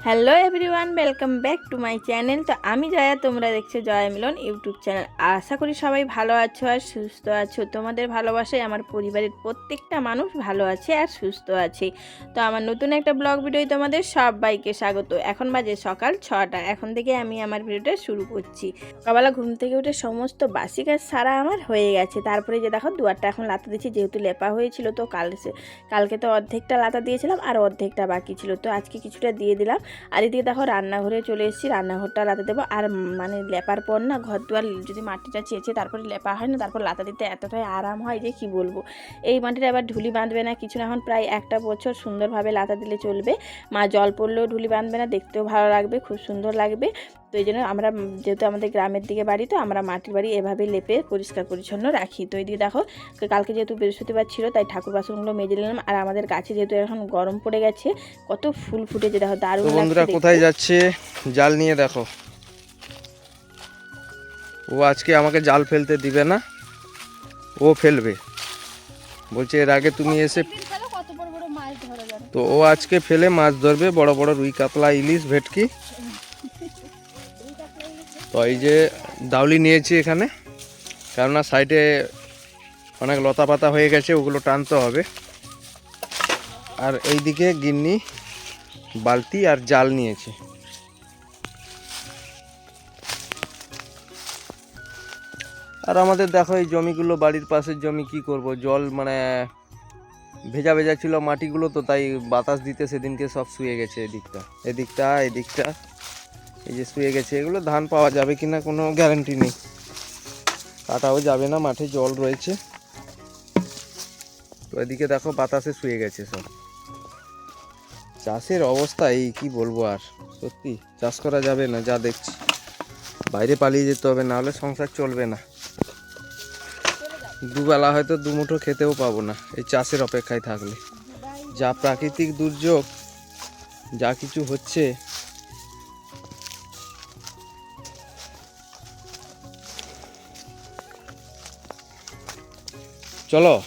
Hello everyone welcome back to my channel তো আমি জয়া, তোমরা দেখছ জয়া মিলন ইউটিউব চ্যানেল আশা করি সবাই ভালো আছো আর সুস্থ আছো। তোমাদের ভালোবাসায় আমার পরিবারের প্রত্যেকটা মানুষ ভালো আছে আর সুস্থ আছে। তো আমার নতুন একটা ব্লগ ভিডিও তোমাদের সবাইকে স্বাগত। এখন বাজে সকাল ছটা। এখন থেকে আমি আমার ভিডিওটা শুরু করছি। সকালবেলা ঘুম থেকে উঠে সমস্ত বাসি কাজ সারা আমার হয়ে গেছে। তারপরে যে দেখো, দুয়ারটা এখন লাতা দিচ্ছি যেহেতু লেপা হয়েছিল তো কাল কালকে তো অর্ধেকটা লাতা দিয়েছিলাম আর অর্ধেকটা বাকি ছিল। তো আজকে কিছুটা দিয়ে দিলাম। আর এদিকে দেখো রান্নাঘরে চলে এসেছি। রান্নাঘরটা লাতা দেবো। আর মানে লেপার পর না ঘর দুয়ার যদি মাটিটা চেয়েছে তারপরে লেপা হয় না, তারপর লাতা দিতে এতটাই আরাম হয় যে কি বলব। এই মাটিটা আবার ঢুলি বাঁধবে না, কিছু না, এখন প্রায় একটা বছর সুন্দরভাবে লাতা দিলে চলবে। মা জল পড়লেও ঢুলি বাঁধবে না, দেখতেও ভালো লাগবে, খুব সুন্দর লাগবে। তো এই জন্য আমরা যেহেতু আমাদের গ্রামের দিকে বাড়ি তো আমরা মাটির বাড়ি এভাবে লেপে পরিষ্কার পরিচ্ছন্ন রাখি। তো এদিকে দেখো কালকে যেহেতু বৃহস্পতিবার ছিল তাই ঠাকুর বাসনগুলো মেজে নিলাম। আর আমাদের গাছে যেহেতু এখন গরম পড়ে গেছে কত ফুল ফুটেছে দেখো দারুণ বন্ধুরা কোথায় যাচ্ছে? জাল নিয়ে দেখো। ও আজকে আমাকে জাল ফেলতে দিবে না ও ফেলবে। বলছে এর আগে তুমি এসে কত বড় বড় মাছ তো ও আজকে ফেলে মাছ ধরবে বড় বড় রুই কাতলা ইলিশ ভেটকি। তো এই যে দাউলি নিয়েছি এখানে। কেননা সাইডে অনেক লতা পাতা হয়ে গেছে, ওগুলো টানতে হবে। আর এইদিকে গিন্নি বালতি আর জাল নিয়েছে। আর আমাদের দেখো এই জমিগুলো, বাড়ির পাশের জমি কি করব? জল মানে ভেজা ভেজা ছিল মাটিগুলো, তো তাই বাতাস দিতে সেদিনকে সব শুয়ে গেছে এদিকটা এদিকটা এদিকটা। এই যে শুয়ে গেছে, এগুলো ধান পাওয়া যাবে কিনা কোনো গ্যারান্টি নেই। কাটাও যাবে না, মাঠে জল রয়েছে। তো এদিকে দেখো বাতাসে শুয়ে গেছে সব। চাষের অবস্থা এই, কি বলব আর, সত্যি চাষ করা যাবে না, যা দেখছি। বাইরে পালিয়ে যেতে হবে, না হলে সংসার চলবে না। দুবেলা হয়তো দুমুঠো খেতেও পাবো না, এই চাষের অপেক্ষায় থাকলে। যা প্রাকৃতিক দুর্যোগ, যা কিছু হচ্ছে চলো।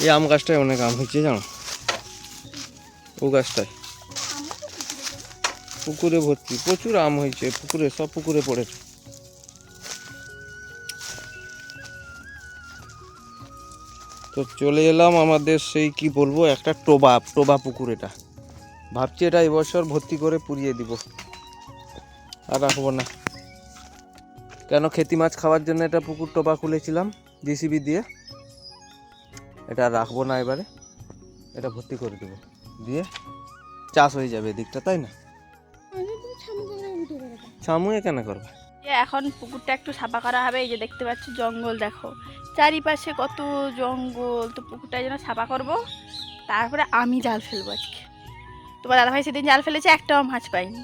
এই আম গাছটায় অনেক আম হয়েছে, জানো? ও গাছটায়। পুকুরে ভর্তি, প্রচুর আম হয়েছে, পুকুরে, সব পুকুরে পড়েছে। তো চলে এলাম আমাদের সেই, কি বলব, একটা টোবা টোবা পুকুর এটা। ভাবছি এটা এবছর ভর্তি করে পুড়িয়ে দিব। আর রাখব না। কেন খেতি মাছ খাওয়ার জন্য এটা পুকুর টোপা খুলেছিলাম জিসিবি দিয়ে? এটা রাখব না এবারে, এটা ভর্তি করে দেবো, দিয়ে চাষ হয়ে যাবে এদিকটা, তাই না? ছামুয়ে কেন করবে? এখন পুকুরটা একটু সাফা করা হবে, এই যে দেখতে পাচ্ছ জঙ্গল, দেখো। চারিপাশে কত জঙ্গল, তো পুকুরটা যেন সাফা করব। তারপরে আমি জাল ফেলব আজকে। তোমার দাদাভাই সেদিন জাল ফেলেছে, একটাও মাছ পাইনি।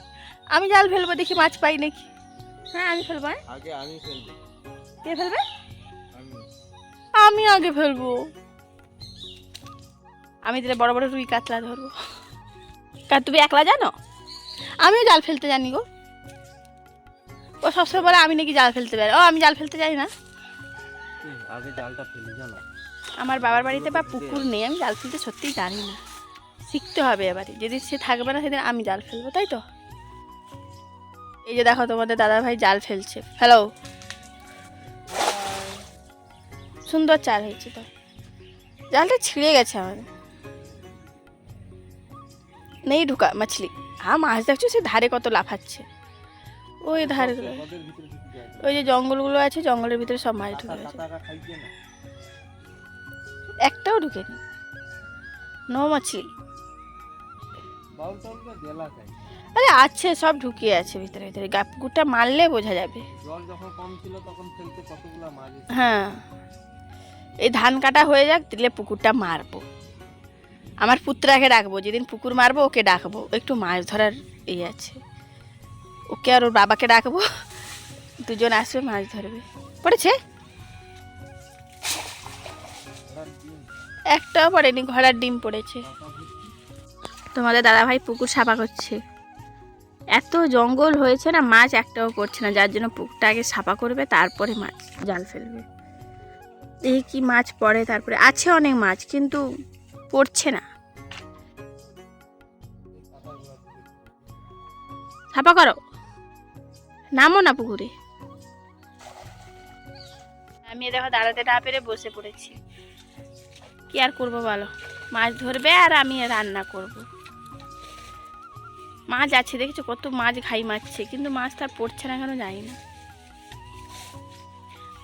আমি জাল ফেলব দেখি মাছ পাই নাকি? হ্যাঁ আমি ফেলব? আগে আমি ফেলব। কে ফেলবে? আমি। আমি আগে ফেলব। আমি তাহলে বড় বড় রুই কাতলা ধরবো। কার তুমি একলা জানো? আমিও জাল ফেলতে জানি গো। ও সবসময় বলে আমি নাকি জাল ফেলতে পারি। ও আমি জাল ফেলতে জানি না। আগে জালটা ফেলি জানো? আমার বাবার বাড়িতে বা পুকুর নেই আমি জাল ফেলতে সত্যিই জানি না। শিখতে হবে এবারে। যেদিন সে থাকবে না সেদিন আমি জাল ফেলব তাই তো? এই যে দেখো তোমাদের দাদা ভাই জাল ফেলছে। হ্যালো সুন্দর চাল হয়েছে তো। জালটা ছিঁড়ে গেছে আমাদের। নেই ঢুকা, মাছলি। হ্যাঁ মাছ দেখছ? সে ধারে কত লাফাচ্ছে। ওই ধারে ওই যে জঙ্গলগুলো আছে, জঙ্গলের ভিতরে সব মাছ ঢুকে গেছে। একটাও ঢুকেনি। নো, মাছলি। বাউল টাউলটা জেলা খাই আরে আছে সব ঢুকিয়ে আছে ভিতরে ভিতরে। গা পুকুরটা মারলে বোঝা যাবে। জল যখন কম ছিল তখন ফেলতে কতগুলা মাছ হ্যাঁ। এই ধান কাটা হয়ে যাক দিলে পুকুরটা মারবো। আমার পুত্রাকে ডাকবো যেদিন পুকুর মারবো ওকে ডাকবো। একটু মাছ ধরার এই আছে। ওকে আর ওর বাবাকে ডাকবো। দুজন আসবে মাছ ধরবে। পড়েছে? একটাও পড়েনি ঘোড়ার ডিম পড়েছে। তোমাদের দাদাভাই পুকুর সাফা করছে। এত জঙ্গল হয়েছে না, মাছ একটাও পড়ছে না, যার জন্য পুকুরটা আগে সাফা করবে, তারপরে মাছ, জাল ফেলবে। দেখি কি মাছ পড়ে তারপরে? আছে অনেক মাছ, কিন্তু পড়ছে না। ছাপা করো। নামো না পুকুরে। আমি দেখো দাঁড়াতে না পেরে বসে পড়েছি। কি আর করব বলো? মাছ ধরবে আর আমি রান্না করব। মাছ আছে, দেখেছ? কত মাছ ঘাই মারছে, কিন্তু মাছটা আর পড়ছে না কেন জানি না।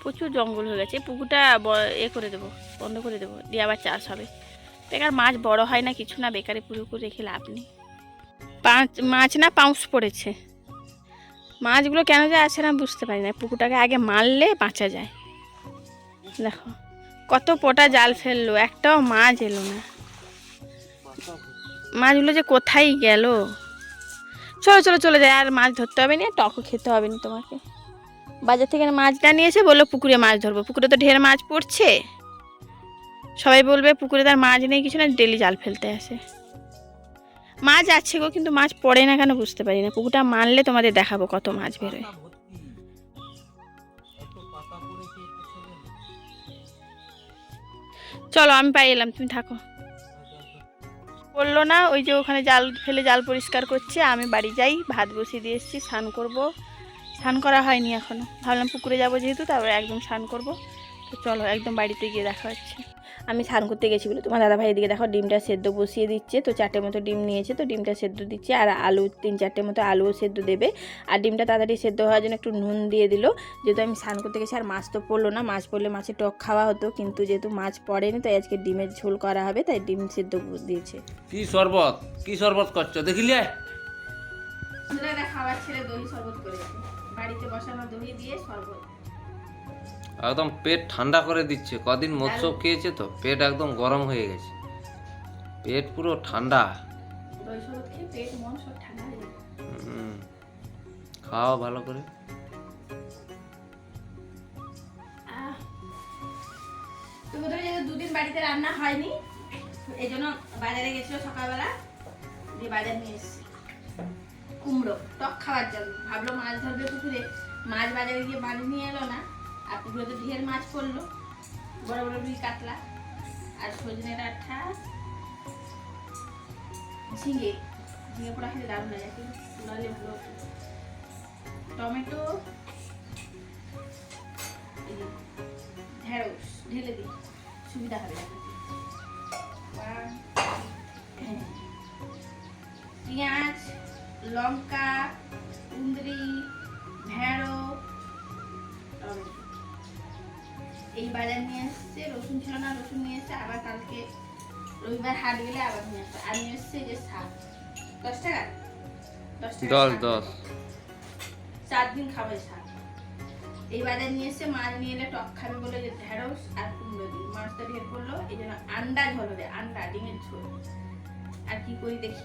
প্রচুর জঙ্গল হয়ে গেছে। পুকুরটা এ করে দেবো, বন্ধ করে দেবো দিয়ে আবার চাষ হবে। বেকার মাছ বড় হয় না, কিছু না, বেকারে পুকুর রেখে লাভ নেই। পাঁচ, মাছ না পাউস পড়েছে। মাছগুলো কেন যে আসে না বুঝতে পারি না। পুকুরটাকে আগে মারলে বাঁচা যায়। দেখো, কত পোটা জাল ফেলল, একটাও মাছ এলো না। মাছগুলো যে কোথায় গেল? চলো চলো, চলে যায় আর মাছ ধরতে হবে না টকও খেতে হবে না তোমাকে। বাজার থেকে মাছটা নিয়ে এসে বলল পুকুরে মাছ ধরবো। পুকুরে তো ঢের মাছ পড়ছে। সবাই বলবে পুকুরে তার মাছ নেই, কিছু না, ডেলি জাল ফেলতে আসে। মাছ আছে গো, কিন্তু মাছ পড়ে না কেন বুঝতে পারি না। পুকুরটা মারলে তোমাদের দেখাবো কত মাছ বেরোয়। চলো, আমি পাই এলাম, তুমি থাকো। বলল না, ওই যে ওখানে জাল ফেলে জাল পরিষ্কার করছে, আমি বাড়ি যাই, ভাত বসিয়ে দিয়ে এসেছি, স্নান করব। স্নান করা হয়নি এখনও ভাবলাম পুকুরে যাব যেহেতু, তারপরে একদম স্নান করব। তো চলো একদম বাড়িতে গিয়ে দেখা হচ্ছে। আমি স্নান করতে গেছি বলে তোমার দাদা ভাই এদিকে দেখো ডিমটা সেদ্ধ বসিয়ে দিচ্ছে তো চারটে মতো ডিম নিয়েছে তো ডিমটা সেদ্ধ দিচ্ছে আর আলু তিন চারটে মতো আলুও সেদ্ধ দেবে আর ডিমটা তাড়াতাড়ি সেদ্ধ হওয়ার জন্য একটু নুন দিয়ে দিল যেহেতু আমি স্নান করতে গেছি আর মাছ তো পড়ল না মাছ পড়লে মাছের টক খাওয়া হতো কিন্তু যেহেতু মাছ পড়েনি তাই আজকে ডিমের ঝোল করা হবে তাই ডিম সেদ্ধ দিয়েছে। কি শরবত? কি শরবত করছ? দেখিলে খাবার ছেড়ে দই শরবত করেছে বাড়িতে বসানো দই দিয়ে শরবত। একদম পেট ঠান্ডা করে দিচ্ছে। কদিন মৎস্য খেয়েছে তো পেট একদম গরম হয়ে গেছে। পেট পুরো ঠান্ডা। দই শরবত খেয়ে পেট মন সব ঠান্ডা হয়ে যাবে। হুম। খাও ভালো করে। দুদিন বাড়িতে রান্না হয়নি এই জন্য বাজারে গেছিল সকালবেলা দিয়ে বাজার নিয়ে এসেছি। কুমড়ো টক খাওয়ার জন্য। ভাবলো মাছ ধরবে পুকুরে। মাছ বাজারে গিয়ে বাড়ি নিয়ে এলো না। আর পুকুরে তো ঢের মাছ পড়ল বড় বড় রুই কাতলা আর সজনে ডাঁটা। ঝিঙে ঝিঙে পোড়া খেতে দারুণ লাগে একটু পোড়ালে ভালো। টমেটো ঢেঁড়স ঢেলে দিই সুবিধা হবে হ্যাঁ, পেঁয়াজ লঙ্কা কুন্দ্রি ঢেঁড়ো এই বাজার নিয়ে এসছে রসুন ছিল না রসুন নিয়ে এসছে আবার কালকে রবিবার হাট গেলে আবার নিয়ে আসছে আর নিয়ে এসছে যে শাক। দশ টাকা? দশ দশ দশ। চার দিন খাবে শাক। এই বাজার নিয়ে এসে মাছ নিয়ে এলে টক খাবে বলে যে ঢেঁড়স আর কুমড়ো দিই মাছটা ঢের করল এই জন্য আন্ডা ঝোল হবে আন্ডা ডিমের ঝোল। আর কি করি দেখি।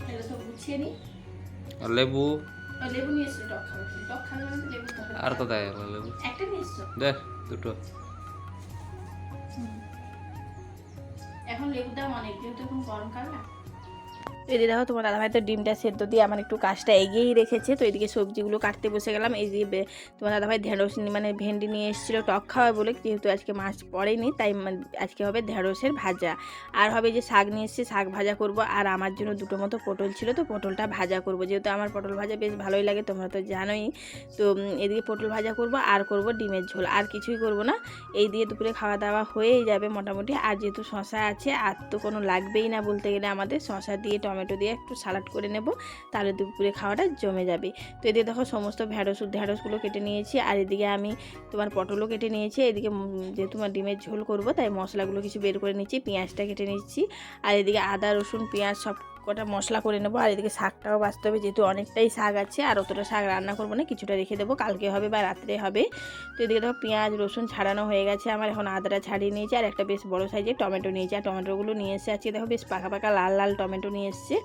এগুলো সব গুছিয়ে নিই লেবু? লেবু নিয়ে এসছো টক খাবে। টক খাবে মানে তো লেবু খাবে আর কোথায় গেল লেবু? একটা নিয়ে এসছো? দেখ দুটো। এখন লেবুর দাম অনেক যেহেতু এখন গরমকাল না। এদিকে দেখো, তোমার দাদাভাই তো ডিমটা সেদ্ধ দিয়ে আমার একটু কাজটা এগিয়েই রেখেছে। তো এদিকে সবজিগুলো কাটতে বসে গেলাম। এই যে তোমার দাদাভাই ঢেঁড়স মানে ভেন্ডি নিয়ে এসেছিল টক খাওয়া বলে, যেহেতু আজকে মাছ পড়েনি, তাই আজকে হবে ঢেঁড়সের ভাজা। আর হবে যে শাক নিয়ে এসেছি, শাক ভাজা করব। আর আমার জন্য দুটো মতো পটল ছিল, তো পটলটা ভাজা করব। যেহেতু আমার পটল ভাজা বেশ ভালোই লাগে, তোমরা তো জানোই। তো এদিকে পটল ভাজা করব, আর করব ডিমের ঝোল। আর কিছুই করব না। এই দিয়ে দুপুরে খাওয়া দাওয়া হয়েই যাবে মোটামুটি। আর যেহেতু শশা আছে, আর তো কোনো লাগবেই না বলতে গেলে আমাদের। শশা দিয়ে টমেটো দিয়ে একটু সালাড করে নেব, তাহলে দুপুরে খাওয়াটা জমে যাবে। তো এদিকে দেখো সমস্ত ঢ্যাঁড়স ঢ্যাঁড়সগুলো কেটে নিয়েছি, আর এদিকে আমি তোমার পটলও কেটে নিয়েছি। এদিকে যে তোমার ডিমের ঝোল করব, তাই মশলাগুলো কিছু বের করে নিচ্ছি, পেঁয়াজটা কেটে নিচ্ছি, আর এদিকে আদা, রসুন, পেঁয়াজ সব কটা মশলা করে নেব, আর এদিকে শাকটাও বাঁচতে হবে, যেহেতু অনেকটাই শাক আছে, আর অতটা শাক রান্না করব না, কিছুটা রেখে দেবো, কালকে হবে বা রাত্রে হবে। তো এদিকে দেখো পেঁয়াজ, রসুন ছাড়ানো হয়ে গেছে, আমার এখন আদাটা ছাড়িয়ে নিয়েছে, আর একটা বেশ বড় সাইজের টমেটো নিয়েছি, আর টমেটোগুলো নিয়ে এসে আজকে দেখো বেশ পাকা পাকা লাল লাল টমেটো নিয়ে এসছে।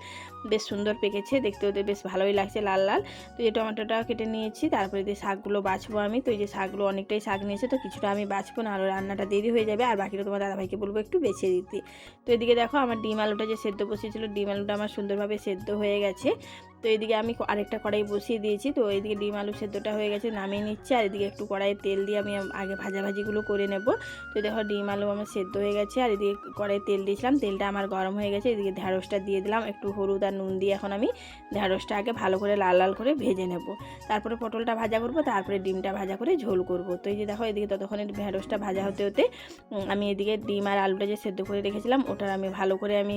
বেশ সুন্দর পেকেছে, দেখতে ওদের বেশ ভালোই লাগছে লাল লাল। তো এই টমেটোটাও কেটে নিয়েছি, তারপরে যে শাকগুলো বাছবো আমি, তো এই যে শাকগুলো অনেকটাই শাক নিয়েছে, তো কিছুটা আমি বাছবো না আরও রান্নাটা দেরি হয়ে যাবে, আর বাকিটা তোমার দাদাভাইকে বলব একটু বেছে দিতে। তো এদিকে দেখো আমার ডিম আলুটা যে সেদ্ধ বসিয়েছিল, ডিম আলুটা আমার সুন্দরভাবে সেদ্ধ হয়ে গেছে। তো এইদিকে আমি আরেকটা কড়াই বসিয়ে দিয়েছি। তো এইদিকে ডিম আলু সেদ্ধটা হয়ে গেছে, নামিয়ে নিচ্ছি। আর এদিকে একটু কড়াইয়ে তেল দিয়ে আমি আগে ভাজাভাজিগুলো করে নেব। তো দেখো ডিম আলু আমার সেদ্ধ হয়ে গেছে, আর এদিকে কড়াইয়ে তেল দিয়েছিলাম। তেলটা আমার গরম হয়ে গেছে, এদিকে ঢ্যাঁড়সটা দিয়ে দিলাম। একটু হলুদ আর নুন দিয়ে এখন আমি ঢ্যাঁড়সটা আগে ভালো করে লাল লাল করে ভেজে নেব। তারপরে পটলটা ভাজা করব, তারপরে ডিমটা ভাজা করে ঝোল করব। তো এই যে দেখো এদিকে ততক্ষণে ঢ্যাঁড়সটা ভাজা হতে হতে আমি এদিকে ডিম আর আলুটা যে সেদ্ধ করে রেখেছিলাম, ওটার আমি ভালো করে আমি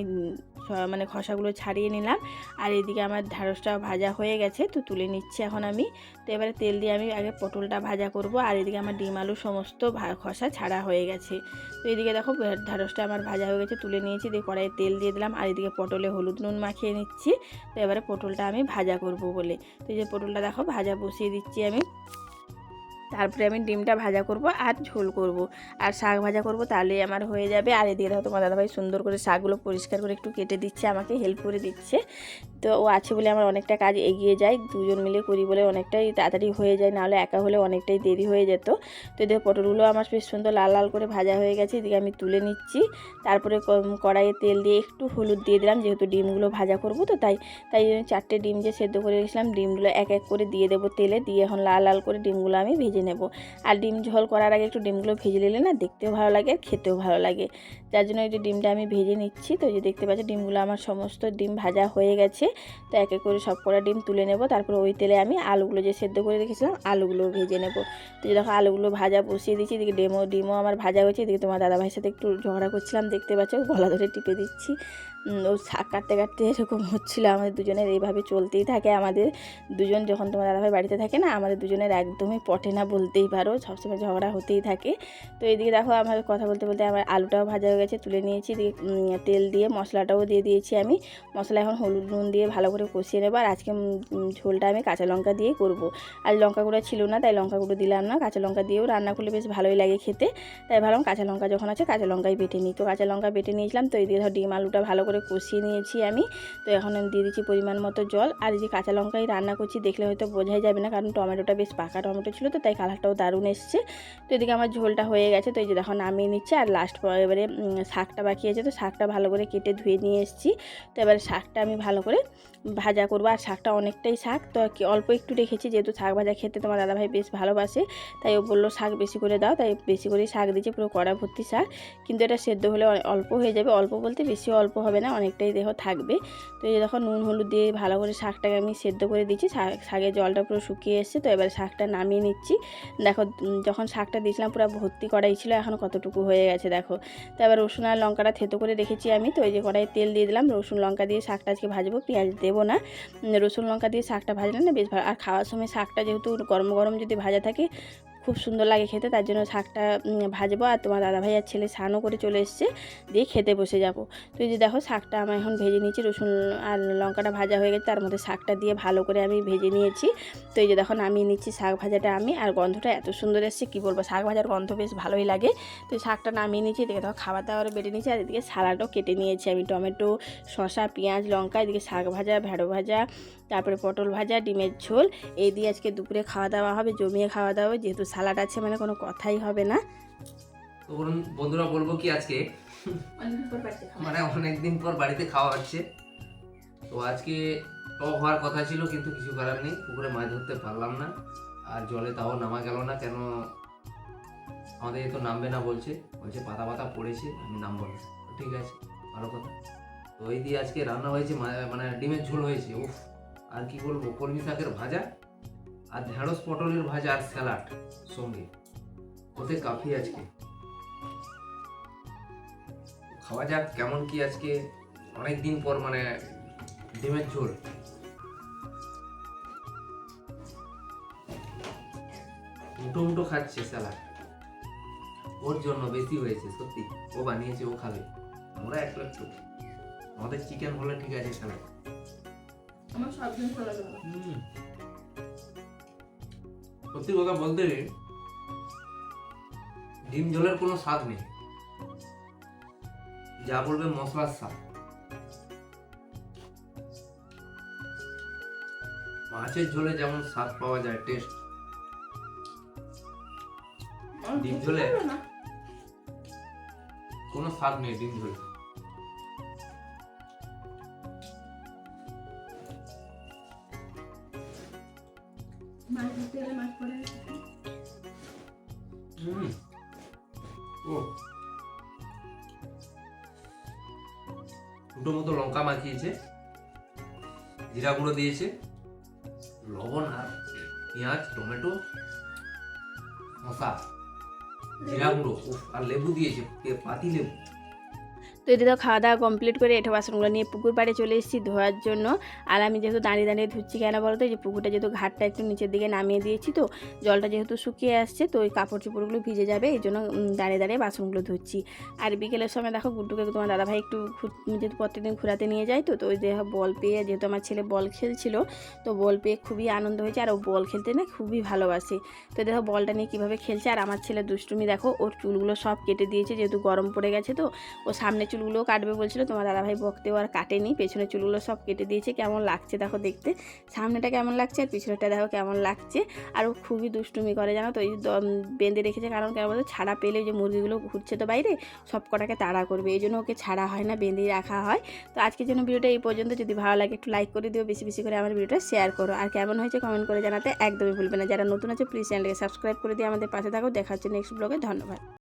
মানে খসাগুলো ছাড়িয়ে নিলাম। আর এদিকে আমার ঢ্যাঁড়সটা ভাজা হয়ে গেছে, তো তুলে নিচ্ছি এখন আমি। তো এবারে তেল দিয়ে আমি আগে পটলটা ভাজা করব, আর এদিকে আমার ডিম আলু সমস্ত খসা ছাড়া হয়ে গেছে। তো এদিকে দেখো ঢেঁড়সটা আমার ভাজা হয়ে গেছে, তুলে নিয়েছি, দিয়ে কড়াইয়ে তেল দিয়ে দিলাম, আর এদিকে পটলে হলুদ নুন মাখিয়ে নিচ্ছি। তো এবারে পটলটা আমি ভাজা করব বলে। তো এই যে পটলটা দেখো ভাজা বসিয়ে দিচ্ছি আমি। তারপরে আমি ডিমটা ভাজা করব আর ঝোল করব। আর শাক ভাজা করব তাহলেই আমার হয়ে যাবে। আর এদিকে দেখো তোমার দাদাভাই সুন্দর করে শাকগুলো পরিষ্কার করে একটু কেটে দিচ্ছে, আমাকে হেল্প করে দিচ্ছে। তো ও আছে বলে আমার অনেকটা কাজ এগিয়ে যায়। দুজন মিলে করি বলে অনেকটাই তাড়াতাড়ি হয়ে যায়, নাহলে একা হলে অনেকটাই দেরি হয়ে যেত। তো এদিকে পটলগুলো আমার বেশ সুন্দর লাল লাল করে ভাজা হয়ে গেছে। এদিকে আমি তুলে নিচ্ছি। তারপরে কড়াইয়ে তেল দিয়ে একটু হলুদ দিয়ে দিলাম, যেহেতু ডিমগুলো ভাজা করব তো তাই তাই চারটে ডিম যে সেদ্ধ করে রেখেছিলাম, ডিমগুলো এক এক করে দিয়ে দেবো তেলে। দিয়ে এখন লাল লাল করে ডিমগুলো আমি ভেজে নেব। আর ডিম ঝোল করার আগে একটু ডিমগুলো ভেজে নিলে না দেখতেও ভালো লাগে, আর খেতেও ভালো লাগে। যার জন্য এই যে ডিমটা আমি ভেজে নিচ্ছি, তো যে দেখতে পাচ্ছি ডিমগুলো আমার সমস্ত ডিম ভাজা হয়ে গেছে। তো এক এক করে সব কটা ডিম তুলে নেব, তারপর ওই তেলে আমি আলুগুলো যে সেদ্ধ করে রেখেছিলাম আলুগুলো ভেজে নেব। তো এই দেখো আলুগুলো ভাজা বসিয়ে দিচ্ছি এদিকে ডেমো ডিমও আমার ভাজা হয়েছে, এদিকে তোমার দাদাভাইয়ের সাথে একটু ঝগড়া করছিলাম, দেখতে পাচ্ছ গলা ধরে টিপে দিচ্ছি। ও শাক কাটতে কাটতে এরকম হচ্ছিল। আমাদের দুজনের এইভাবে চলতেই থাকে। আমাদের দুজন যখন তোমার দাদাভাই বাড়িতে থাকে না, আমাদের দুজনের একদমই পটে না বলতেই পারো। সবসময় ঝগড়া হতেই থাকে। তো এইদিকে দেখো, আমার কথা বলতে বলতে আমার আলুটাও ভাজা হয়ে গেছে, তুলে নিয়েছি। তেল দিয়ে মশলাটাও দিয়ে দিয়েছি আমি। মশলা এখন হলুদ নুন দিয়ে ভালো করে কষিয়ে নেব। আর আজকে ঝোলটা আমি কাঁচা লঙ্কা দিয়েই করব। আর লঙ্কা গুঁড়ো ছিল না, তাই লঙ্কা গুঁড়ো দিলাম না। কাঁচা লঙ্কা দিয়েও রান্না করলে বেশ ভালোই লাগে খেতে। তাই ভাবলাম কাঁচা লঙ্কা যখন আছে, কাঁচা লঙ্কাই বেটে নিই। তো কাঁচা লঙ্কা বেটে নিয়েছিলাম। তো এই দিয়ে ধর ডিম আলুটা ভালো করে কষিয়ে নিয়েছি আমি। তো এখন আমি দিয়ে দিচ্ছি পরিমাণ মতো জল। আর যে কাঁচা লঙ্কাই রান্না করছি দেখলে হয়তো বোঝাই যাবে না, কারণ টমেটোটা বেশ পাকা টমেটো ছিল তো, তাই কালারটাও দারুণ এসছে। তো এদিকে আমার ঝোলটা হয়ে গেছে, তো এই যে দেখো নামিয়ে নিচ্ছে। আর লাস্ট এবারে শাকটা বাকি আছে তো, শাকটা ভালো করে কেটে ধুয়ে নিয়ে এসেছি। তো এবারে শাকটা আমি ভালো করে ভাজা করব। আর শাকটা অনেকটাই শাক, তো অল্প একটু রেখেছি, যেহেতু শাক ভাজা খেতে তোমার দাদাভাই বেশ ভালোবাসে, তাই ও বলল, শাক বেশি করে দাও। তাই বেশি করে শাক দিয়েছি, পুরো কড়া ভর্তি শাক। কিন্তু এটা সেদ্ধ হলে অল্প হয়ে যাবে। অল্প বলতে বেশি অল্প হবে না, অনেকটাই দেহ থাকবে। তো এই দেখো, নুন, হলুদ দিয়ে ভালো করে শাকটাকে আমি সেদ্ধ করে দিচ্ছি। শাক- শাকের জলটা পুরো শুকিয়ে এসছে, তো এবার শাকটা নামিয়ে নিচ্ছি। দেখো যখন শাকটা দিয়েছিলাম, পুরো ভর্তি কড়াই ছিল, এখন কতটুকু হয়ে গেছে দেখো। তো এবার রসুন আর লঙ্কাটা থেতো করে রেখেছি আমি, তো এই যে কড়াইয়ে তেল দিয়ে দিলাম। রসুন, লঙ্কা দিয়ে শাকটা আজকে ভাজবো, পেঁয়াজ দেবো না। রসুন, লঙ্কা দিয়ে শাকটা ভাজলে না বেশ ভালো আর খাওয়ার সময় শাকটা যেহেতু গরম গরম যদি ভাজা থাকে খুব সুন্দর লাগে খেতে, তার জন্য শাকটা ভাজবো আর তোমার দাদাভাই আর ছেলে স্নানও করে চলে এসছে, দিয়ে খেতে বসে যাব। তো এই যে দেখো শাকটা আমি এখন ভেজে নিয়েছি, রসুন আর লঙ্কাটা ভাজা হয়ে গেছে, তার মধ্যে শাকটা দিয়ে ভালো করে আমি ভেজে নিয়েছি। তো এই যে দেখো নামিয়ে নিচ্ছি শাক ভাজাটা আমি, আর গন্ধটা এত সুন্দর এসছে, কী বলব, শাক ভাজার গন্ধ বেশ ভালোই লাগে। তো শাকটা নামিয়ে নিয়েছি, এদিকে দেখো খাবার দাবার বেটে নিয়েছি, আর এদিকে সালাডও কেটে নিয়েছি আমি, টমেটো, শসা, পেঁয়াজ, লঙ্কা, এদিকে শাক ভাজা, ভেড়ো ভাজা তারপরে পটল ভাজা ডিমের ঝোল। এই দিয়ে আজকে দুপুরে খাওয়া দাওয়া হবে জমিয়ে খাওয়া দাওয়া হবে। যেহেতু সালাড আছে মানে কোনো কথাই হবে না। তো বলুন বন্ধুরা বলব কি আজকে? মানে অনেকদিন পর বাড়িতে খাওয়া হচ্ছে। তো আজকে টক হওয়ার কথা ছিল কিন্তু কিছু করার নেই। পুকুরে মাছ ধরতে পারলাম না। আর জলে তাও নামা গেল না কেন আমাদের তো নামবে না বলছে। বলছে পাতা পাতা পড়েছে আমি নামবো না। ঠিক আছে ভালো কথা। তো এই দিয়ে আজকে রান্না হয়েছে মা- মানে ডিমের ঝোল হয়েছে উফ। আর কি বলব, কলমি শাকের ভাজা আর ঢেঁড়স পটলের ভাজা আর স্যালাড সঙ্গে। ওতে কাফি আজকে। খাওয়া যাক কেমন কি আজকে। অনেক দিন পর মানে ডিমের ঝোল। মুটো মুটো খাচ্ছে স্যালাড। ওর জন্য বেশি হয়েছে, সত্যি। ও বানিয়েছে, ও খাবে। আমরা একটু একটু। আমাদের চিকেন হলে ঠিক আছে, স্যালাড। আমার সব দিন চলে গেল সত্যি কথা বলতে ডিম জলের কোনো স্বাদ নেই। যা বলবে মশলার স্বাদ। মাছের ঝোলে যেমন স্বাদ পাওয়া যায় টেস্ট ডিম ঝোলে? কোনো স্বাদ নেই ডিম ঝোলে। দুটো মতো লঙ্কা মাখিয়েছে, জিরা গুঁড়ো দিয়েছে, লবণ আর পেঁয়াজ, টমেটো মশা জিরা গুঁড়ো আর লেবু দিয়েছে পাতি লেবু। তো এদিকে খাওয়া দাওয়া কমপ্লিট করে এঠো বাসনগুলো নিয়ে পুকুর পাড়ে চলে এসেছি ধোয়ার জন্য। আর আমি যেহেতু দাঁড়িয়ে দাঁড়িয়ে ধুচ্ছি কেন বলতো যে পুকুরটা যেহেতু ঘাটটা একটু নিচের দিকে নামিয়ে দিয়েছি তো, জলটা যেহেতু শুকিয়ে আসছে তো ওই কাপড় চোপড়গুলো ভিজে যাবে, এই জন্য দাঁড়িয়ে দাঁড়িয়ে বাসনগুলো ধুচ্ছি। আর বিকেলের সময় দেখো, গুড্ডুকে তোমার দাদাভাই একটু যেহেতু প্রত্যেকদিন ঘোরাতে নিয়ে যায় তো তো ওই দেহ বল পেয়ে, যেহেতু আমার ছেলে বল খেলছিল, তো বল পেয়ে খুবই আনন্দ হয়েছে। আর ও বল খেলতে না খুবই ভালোবাসে। তো দেখো, বলটা নিয়ে কীভাবে খেলছে। আর আমার ছেলে দুষ্টুমি দেখো, ওর চুলগুলো সব কেটে দিয়েছে, যেহেতু গরম পড়ে গেছে তো, ও সামনে চুলগুলোও কাটবে বলছিল, তোমার দাদাভাই বকতেও আর কাটেনি পেছনে চুলগুলো সব কেটে দিয়েছে, কেমন লাগছে দেখো দেখতে। সামনেটা কেমন লাগছে আর পিছনেটা দেখো কেমন লাগছে। আর ও খুবই দুষ্টুমি করে জানো তো, এই বেঁধে রেখেছে, কারণ কেন বলতো, ছাড়া পেলে যে মুরগিগুলো ঘুরছে তো বাইরে, সব কটাকে তাড়া করবে, এই জন্য ওকে ছাড়া হয় না, বেঁধেই রাখা হয়। তো আজকের জন্য ভিডিওটা এই পর্যন্ত, যদি ভালো লাগে একটু লাইক করে দিও, বেশি বেশি করে আমার ভিডিওটা শেয়ার করো। আর কেমন হয়েছে কমেন্ট করে জানাতে একদমই ভুলবে না। যারা নতুন আছে প্লিজ চ্যানেলকে সাবস্ক্রাইব করে দিয়ে আমাদের পাশে থাকো। দেখা হচ্ছে নেক্সট ব্লগে ধন্যবাদ।